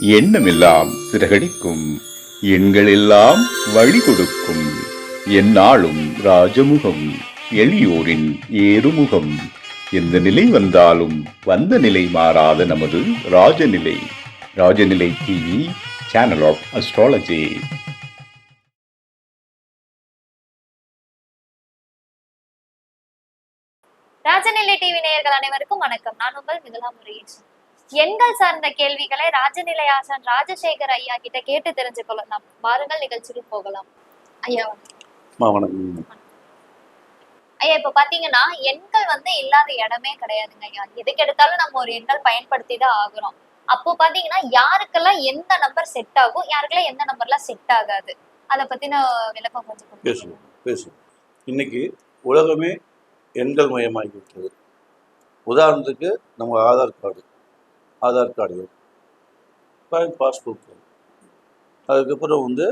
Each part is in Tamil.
எண்ணமெல்லாம் சிறகடிக்கும். எண்களெல்லாம் வழி கொடுக்கும் எந்நாளும் ராஜமுகம் எளியோரின் ஏறுமுகம். எந்த நிலை வந்தாலும் வந்த நிலை மாறாத நமது Rajanilai. Rajanilai TV channel of astrology Rajanilai TV நேயர்கள் அனைவருக்கும் வணக்கம். நான் உங்கள் மிகுலா முருகேசன் எண்கள் சார்ந்த கேள்விகளை ராஜநிலை ஆசான் ராஜசேகர் ஐயா கிட்ட கேட்டு தெரிஞ்சு கொள்ளலாம் வாருங்கள் நிகழ்ச்சிக்கு போகலாம். ஐயா. ஐயா இப்ப பாத்தீங்கன்னா எண்கள் வந்து இல்லாத இடமே கிடையாதுங்க ஐயா. எதுக்கு எடுத்தாலும் நம்ம ஒரு எண்கள் பயன்படுத்தி தான் ஆகுறோம் அப்போ பாத்தீங்கன்னா யாருக்கெல்லாம் எந்த நம்பர் செட் ஆகும் யாருக்கெல்லாம் எந்த நம்பர்லாம் செட் ஆகாது? அத பத்தின விளக்கம் கொஞ்சம். பேசுவோம் பேசுவோம். இன்னைக்கு உலகமே எண்கள் மயமாகி விட்டது உதாரணத்துக்கு நம்ம Aadhaar card. Aadhaar card bank passbook. அதுக்கப்புறம் வந்து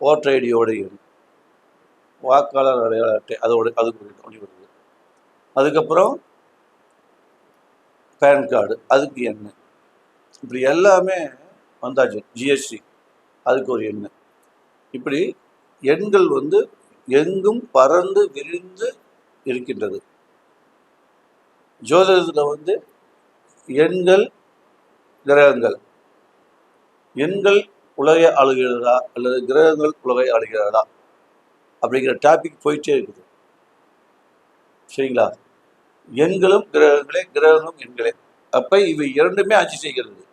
ஓட்டர் ஐடியோட வாக்காளர் அடையாள அட்டை அதோட அதுக்கு வருது. அதுக்கப்புறம் பேன் கார்டு அதுக்கு என்ன இப்படி எல்லாமே வந்தாச்சு ஜிஎஸ்டி அதுக்கு ஒரு எண்ணெய் இப்படி எண்கள் வந்து எங்கும் பறந்து விரிந்து இருக்கின்றது. ஜோதிடத்தில் வந்து எண்கள் கிரகங்கள். எண்கள் உலகை ஆளுகிறதா அல்லது கிரகங்கள் உலகை ஆளுகிறதா அப்படிங்கிற டாபிக் போயிட்டே இருக்குது. சரிங்களா? எண்களும் கிரகங்களே கிரகங்களும் எண்களே. அப்போ இவை இரண்டுமே ஆட்சி செய்கிறது.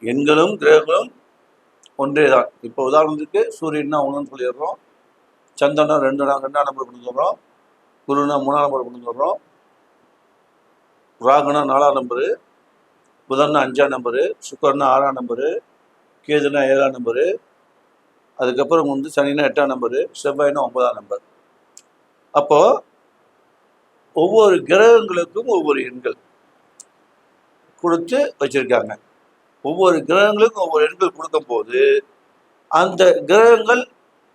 எண்களும் கிரகங்களும் ஒன்றே தான் இப்போ உதாரணத்துக்கு சூரியன்னா ஒன்றுன்னு சொல்லிடுறோம். சந்திரனா ரெண்டு நா- ரெண்டாம் நம்பர் கொண்டு வர்றோம் குருனா மூணாம் நம்பர் கொண்டு வர்றோம் ராகுனா நாலாம் நம்பரு புதன்னா அஞ்சாம் நம்பரு சுக்கரனா ஆறாம் நம்பரு கேதுனா ஏழாம் நம்பரு அதுக்கப்புறம் வந்து சனினா எட்டாம் நம்பரு செவ்வாய்னா ஒன்பதாம் நம்பர். அப்போது ஒவ்வொரு கிரகங்களுக்கும் ஒவ்வொரு எண்கள் கொடுத்து வச்சுருக்காங்க. ஒவ்வொரு கிரகங்களுக்கும் ஒவ்வொரு எண்கள் கொடுக்கும் போது அந்த கிரகங்கள்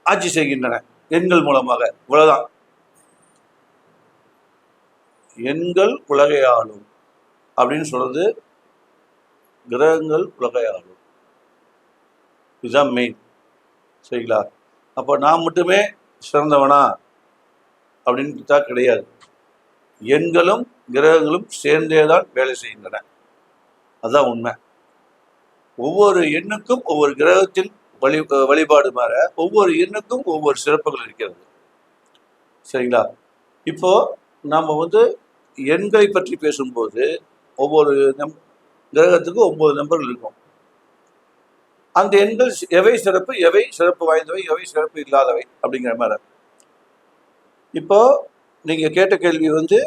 ஆட்சி செய்கின்றன எண்கள் மூலமாக. இவ்வளோதான் எண்கள் உலகை அப்படின்னு சொல்றது கிரகங்கள் உலகை இதுதான் மெயின் சரிங்களா? அப்போ நான் மட்டுமே சிறந்தவனா? அப்படின்னு தான் கிடையாது. எண்களும் கிரகங்களும் சேர்ந்தே தான் வேலை செய்கின்றன. அதுதான் உண்மை. ஒவ்வொரு எண்ணுக்கும் ஒவ்வொரு கிரகத்தின் வழி வழிபாடு மாற ஒவ்வொரு எண்ணுக்கும் ஒவ்வொரு சிறப்புகள் இருக்கிறது. சரிங்களா? இப்போ நாம் வந்து எண்களை பற்றி பேசும்போது ஒவ்வொரு நம் கிரகத்துக்கும் ஒன்பது நம்பர்கள் இருக்கும். அந்த எண்கள் எவை சிறப்பு எவை சிறப்பு வாய்ந்தவை எவை சிறப்பு இல்லாதவை அப்படிங்கிற மாதிரி. இப்போ நீங்கள் கேட்ட கேள்வி வந்து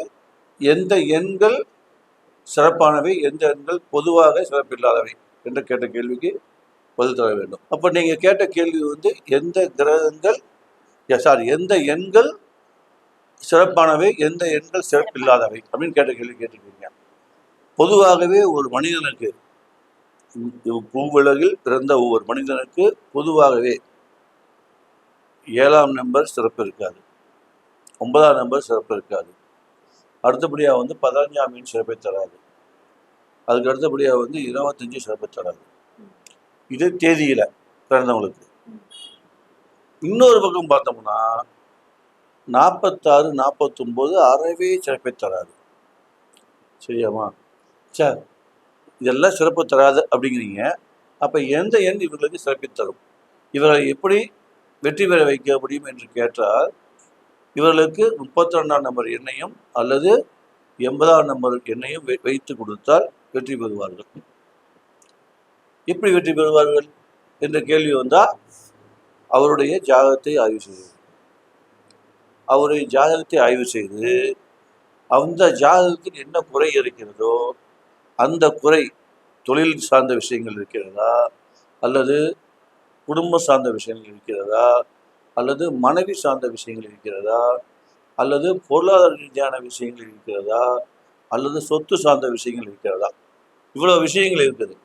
எந்த எண்கள் சிறப்பானவை எந்த எண்கள் பொதுவாக சிறப்பு இல்லாதவை என்று கேட்ட கேள்விக்கு பதில் தர வேண்டும். அப்போ நீங்கள் கேட்ட கேள்வி வந்து எந்த கிரகங்கள் சாரி எந்த எண்கள் சிறப்பானவை எந்த எண்கள் சிறப்பில்லாதவை அப்படின்னு கேட்ட கேள்வி கேட்டிருக்கீங்க. பொதுவாகவே ஒரு மனிதனுக்கு பூவுலகில் பிறந்த ஒவ்வொரு மனிதனுக்கு பொதுவாகவே ஏழாம் நம்பர் சிறப்பு இருக்காது. ஒன்பதாம் நம்பர் சிறப்பு இருக்காது. அடுத்தபடியாக வந்து பதினஞ்சாம் மீன் சிறப்பை தராது. அதுக்கு அடுத்தபடியாக வந்து இருபத்தஞ்சு சிறப்பை தராது. இது தேதியில பிறந்தவங்களுக்கு. இன்னொரு பக்கம் பார்த்தோம்னா நாற்பத்தாறு நாற்பத்தொம்போது அறவே சிறப்பை தராது. சரியாமா சார் இதெல்லாம் சிறப்பு தராது அப்படிங்கிறீங்க. அப்போ எந்த எண் இவர்களுக்கு சிறப்பை தரும்? இவர்களை எப்படி வெற்றி பெற வைக்க முடியும் என்று கேட்டால் இவர்களுக்கு முப்பத்தி ரெண்டாம் நம்பர் எண்ணையும் அல்லது எண்பதாம் நம்பர் எண்ணையும் வை- வைத்து கொடுத்தால் வெற்றி பெறுவார்கள். எப்படி வெற்றி பெறுவார்கள்? என்ற கேள்வி வந்தால் அவருடைய ஜாகத்தை ஆய்வு செய்வது அவருடைய ஜாதகத்தை ஆய்வு செய்து அந்த ஜாதகத்தில் என்ன குறை இருக்கிறதோ அந்த குறை தொழில் சார்ந்த விஷயங்கள் இருக்கிறதா அல்லது குடும்பம் சார்ந்த விஷயங்கள் இருக்கிறதா அல்லது மனைவி சார்ந்த விஷயங்கள் இருக்கிறதா அல்லது பொருளாதார ரீதியான விஷயங்கள் இருக்கிறதா அல்லது சொத்து சார்ந்த விஷயங்கள் இருக்கிறதா? இவ்வளோ விஷயங்கள் இருக்குது.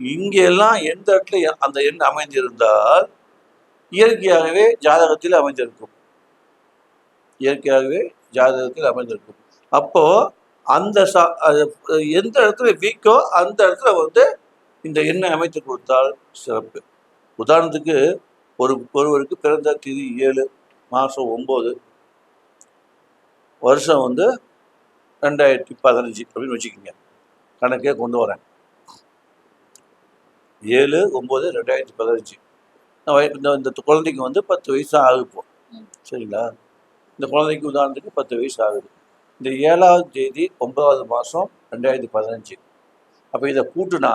இங்கெல்லாம் எந்த இடத்துல அந்த எண் அமைந்திருந்தால் இயற்கையாகவே ஜாதகத்தில் அமைந்திருக்கும். இயற்கையாகவே ஜாதகத்தில் அமைந்திருக்கும். அப்போ அந்த சா எந்த இடத்துல வீக்கோ அந்த இடத்துல வந்து இந்த எண்ணெய் அமைத்து கொடுத்தால் சிறப்பு. உதாரணத்துக்கு ஒரு ஒருவருக்கு பிறந்த திதி ஏழு மாதம் ஒம்பது வருஷம் வந்து ரெண்டாயிரத்தி பதினஞ்சு அப்படின்னு வச்சுக்கோங்க. கணக்கே கொண்டு வரேன். ஏழு ஒம்பது ரெண்டாயிரத்தி பதினஞ்சு. இந்த இந்த குழந்தைக்கு வந்து பத்து வயசு ஆகுது இப்போ. ம். சரிங்களா? இந்த குழந்தைக்கு உதாரணத்துக்கு பத்து வயசு ஆகுது. இந்த ஏழாவது தேதி ஒன்பதாவது மாதம் ரெண்டாயிரத்தி பதினஞ்சு. அப்போ இதை கூட்டுனா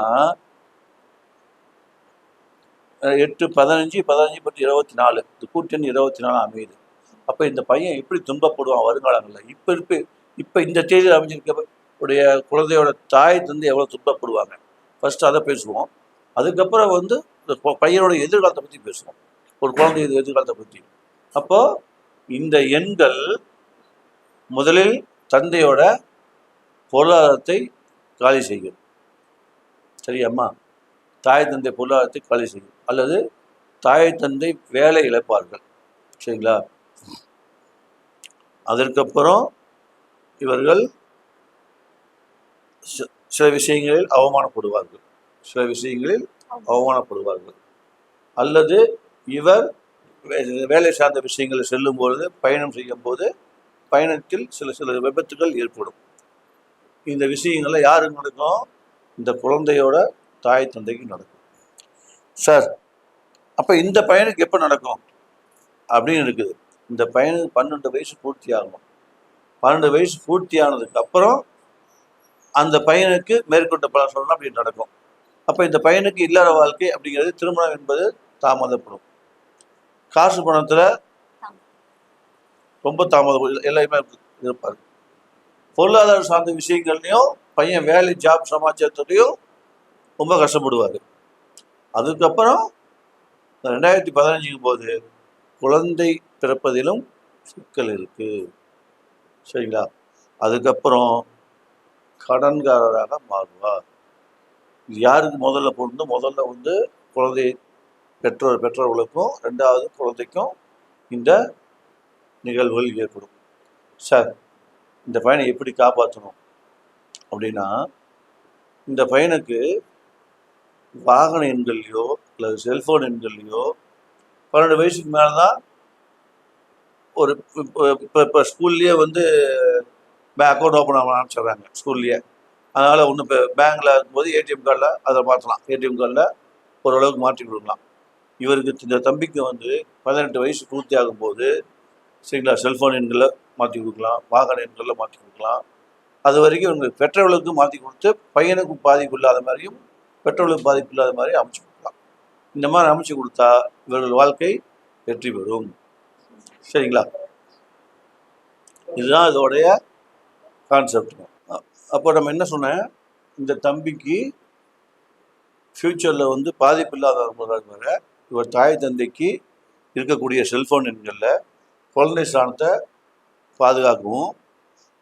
எட்டு பதினஞ்சு பதினஞ்சு பத்து இருபத்தி நாலு. இந்த கூட்டணி இருபத்தி நாலு அமையுது. அப்போ இந்த பையன் எப்படி துன்பப்படுவான் வருங்காலங்களில்? இப்போ இருப்பு இப்போ இந்த தேதியில் அமைஞ்சிருக்க உடைய குழந்தையோட தாய் தந்து எவ்வளோ துன்பப்படுவாங்க? ஃபஸ்ட்டு அதை பேசுவோம். அதுக்கப்புறம் வந்து இந்த பையனோட எதிர்காலத்தை பற்றி பேசுவோம். ஒரு குழந்தை எதிர்காலத்தை பற்றி அப்போ இந்த எண்கள் முதலில் தந்தையோட பொருளாதாரத்தை காலி செய்யும். சரியாம்மா? தாய் தந்தை பொருளாதாரத்தை காலி செய்யும். அல்லது தாய் தந்தை வேலை இழப்பார்கள். சரிங்களா? அதற்கப்புறம் இவர்கள் சில விஷயங்களில் அவமானப்படுவார்கள். சில விஷயங்களில் அவமானப்படுவார்கள். அல்லது இவர் வேலை சார்ந்த விஷயங்களை செல்லும் பொழுது பயணம் செய்யும் போது பயணத்தில் சில சில விபத்துகள் ஏற்படும். இந்த விஷயங்களை யாருக்கு நடக்கும்? இந்த குழந்தையோட தாய் தந்தைக்கு நடக்கும். சார் அப்போ இந்த பையனுக்கு எப்போ நடக்கும்? அப்படின்னு இருக்குது. இந்த பையனுக்கு பன்னெண்டு வயசு பூர்த்தி ஆகணும் பன்னெண்டு வயசு பூர்த்தி ஆனதுக்கு அப்புறம் அந்த பையனுக்கு மேற்கொண்ட பல சொல்லணும் அப்படி நடக்கும். அப்போ இந்த பையனுக்கு இல்லாத வாழ்க்கை அப்படிங்கிறது திருமணம் என்பது தாமதப்படும். காசு பணத்தில் ரொம்ப தாமதம். எல்லாருமே இருப்பார் பொருளாதார சார்ந்த விஷயங்கள்லையும் பையன் வேலை ஜாப் சமாச்சாரத்துலையும் ரொம்ப கஷ்டப்படுவார். அதுக்கப்புறம் ரெண்டாயிரத்தி பதினஞ்சுக்கு போது குழந்தை பிறப்பதிலும் சிக்கல் இருக்கு. சரிங்களா? அதுக்கப்புறம் கடன்காரராக மாறுவார். இது யாருக்கு முதல்ல பொருந்து முதல்ல வந்து குழந்தை பெற்றோர் பெற்றோர்களுக்கும் ரெண்டாவது குழந்தைக்கும் இந்த நிகழ்வுகள் ஏற்படும். சார் இந்த பையனை எப்படி காப்பாற்றணும் அப்படின்னா இந்த பையனுக்கு வாகன எண்கள்லையோ அல்லது செல்ஃபோன் எண்கள்லையோ பன்னெண்டு வயசுக்கு மேலே தான் ஒரு இப்போ இப்போ இப்போ ஸ்கூல்லேயே வந்து அக்கௌண்ட் ஓப்பன் பண்ண ஆரம்பிச்சிடுறாங்க ஸ்கூல்லேயே. அதனால் ஒன்று இப்போ பேங்க்கில் இருக்கும்போது ஏடிஎம் கார்டில் அதை மாற்றலாம் ஏடிஎம் கார்டில் ஓரளவுக்கு மாற்றி கொடுக்கலாம். இவருக்கு இந்த தம்பிக்கு வந்து பதினெட்டு வயசு பூர்த்தி ஆகும்போது சரிங்களா செல்ஃபோன் எண்களை மாற்றி கொடுக்கலாம் வாகன எண்களில் மாற்றி கொடுக்கலாம். அது வரைக்கும் இவங்களுக்கு பெற்றவர்களுக்கு மாற்றி கொடுத்து பையனுக்கு பாதிப்பு இல்லாத மாதிரியும் பெற்றவர்களுக்கு பாதிப்பு இல்லாத மாதிரி அமைச்சு கொடுக்கலாம். இந்த மாதிரி அமைச்சு கொடுத்தா இவர்கள் வாழ்க்கை வெற்றி பெறும். சரிங்களா? இதுதான் இதோடைய கான்செப்ட் அப்போ நம்ம என்ன சொன்னேன்? இந்த தம்பிக்கு ஃப்யூச்சரில் வந்து பாதிப்பு இல்லாத வர இவர் தாய் தந்தைக்கு இருக்கக்கூடிய செல்ஃபோன் எண்களில் குழந்தை ஸ்தானத்தை பாதுகாக்கவும்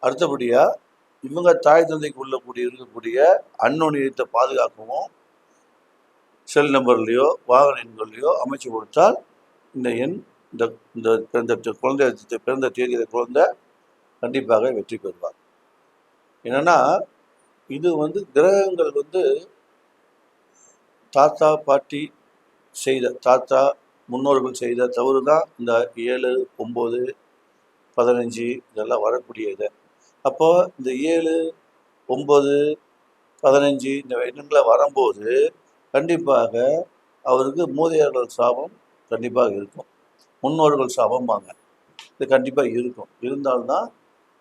அடுத்தபடியாக இவங்க தாய் தந்தைக்கு உள்ளக்கூடிய இருக்கக்கூடிய அன்னோனியத்தை பாதுகாக்கவும் செல் நம்பர்லேயோ வாகன எண்கள்லையோ அமைச்சு கொடுத்தால் இந்த எண் இந்த இந்த பிறந்த குழந்தை பிறந்த தேதியில் குழந்தை கண்டிப்பாக வெற்றி பெறுவார். என்னென்னா இது வந்து கிரகங்கள் வந்து தாத்தா பாட்டி செய்த தாத்தா முன்னோர்கள் செய்த தவறு தான் இந்த ஏழு ஒம்பது பதினஞ்சு இதெல்லாம் வரக்கூடியது. அப்போ இந்த ஏழு ஒம்பது பதினஞ்சு இந்த எண்ணங்களை வரும்போது கண்டிப்பாக அவருக்கு மூதையர்கள் சாபம் கண்டிப்பாக இருக்கும். முன்னோர்கள் சாபம் வாங்க இது கண்டிப்பாக இருக்கும். இருந்தால்தான்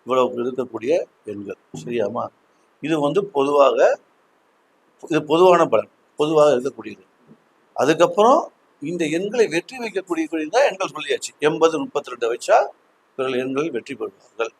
இவ்வளவு இருக்கக்கூடிய எண்கள். சரியாமா இது வந்து பொதுவாக இது பொதுவான பலன். பொதுவாக இருக்கக்கூடியது. அதுக்கப்புறம் இந்த எண்களை வெற்றி வைக்கக்கூடிய தான் எண்கள் சொல்லியாச்சு. எண்பது முப்பத்தி ரெண்டு வச்சா பிறகு எண்கள் வெற்றி பெறுவார்கள்.